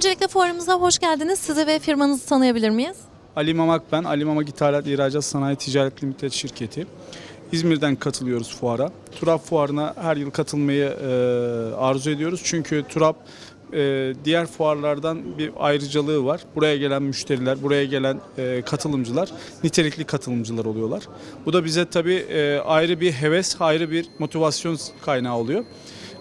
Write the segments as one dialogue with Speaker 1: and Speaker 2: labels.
Speaker 1: Öncelikle fuarımıza hoş geldiniz. Sizi ve firmanızı tanıyabilir miyiz?
Speaker 2: Ali Mamak ben. Ali Mamak İthalat İhracat Sanayi Ticaret Limited şirketi. İzmir'den katılıyoruz fuara. Turap fuarına her yıl katılmayı e, arzu ediyoruz. Çünkü Turap e, diğer fuarlardan bir ayrıcalığı var. Buraya gelen müşteriler, buraya gelen e, katılımcılar nitelikli katılımcılar oluyorlar. Bu da bize tabii e, ayrı bir heves, ayrı bir motivasyon kaynağı oluyor.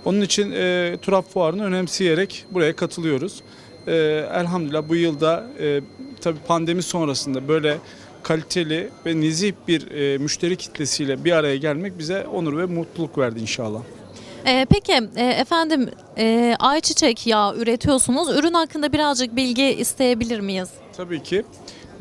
Speaker 2: Onun için e, Turap fuarını önemseyerek buraya katılıyoruz. E, elhamdülillah bu yılda e, tabii pandemi sonrasında böyle kaliteli ve nezih bir e, müşteri kitlesiyle bir araya gelmek bize onur ve mutluluk verdi inşallah.
Speaker 1: Ee, peki e, efendim e, ayçiçek yağı üretiyorsunuz. Ürün hakkında birazcık bilgi isteyebilir miyiz?
Speaker 2: Tabii ki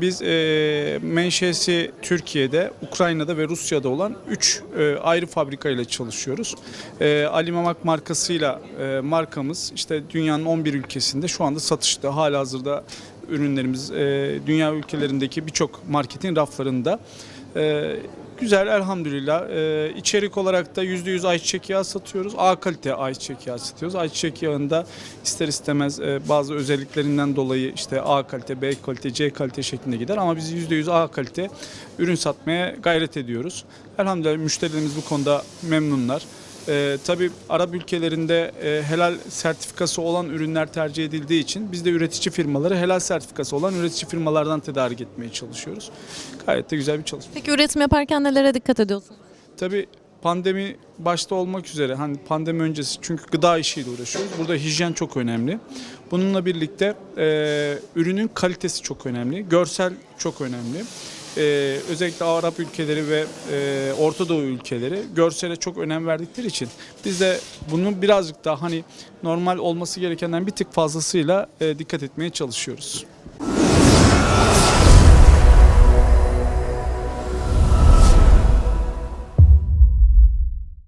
Speaker 2: biz e, menşesi Türkiye'de, Ukrayna'da ve Rusya'da olan 3 ayrı fabrika ile çalışıyoruz. E, Ali markasıyla e, markamız işte dünyanın 11 ülkesinde şu anda satışta. Halihazırda ürünlerimiz e, dünya ülkelerindeki birçok marketin raflarında. E, Güzel elhamdülillah. Ee, içerik olarak da %100 ayçiçek yağı satıyoruz. A kalite ayçiçek yağı satıyoruz. Ayçiçek yağında ister istemez e, bazı özelliklerinden dolayı işte A kalite, B kalite, C kalite şeklinde gider. Ama biz %100 A kalite ürün satmaya gayret ediyoruz. Elhamdülillah müşterilerimiz bu konuda memnunlar. Ee, tabii Arap ülkelerinde e, helal sertifikası olan ürünler tercih edildiği için biz de üretici firmaları helal sertifikası olan üretici firmalardan tedarik etmeye çalışıyoruz. Gayet de güzel bir çalışma.
Speaker 1: Peki üretim yaparken nelere dikkat ediyorsunuz?
Speaker 2: Tabii pandemi başta olmak üzere hani pandemi öncesi çünkü gıda işiyle uğraşıyoruz. Burada hijyen çok önemli. Bununla birlikte e, ürünün kalitesi çok önemli. Görsel çok önemli e, özellikle Arap ülkeleri ve e, Orta Doğu ülkeleri görsele çok önem verdikleri için biz de bunun birazcık daha hani normal olması gerekenden bir tık fazlasıyla e, dikkat etmeye çalışıyoruz.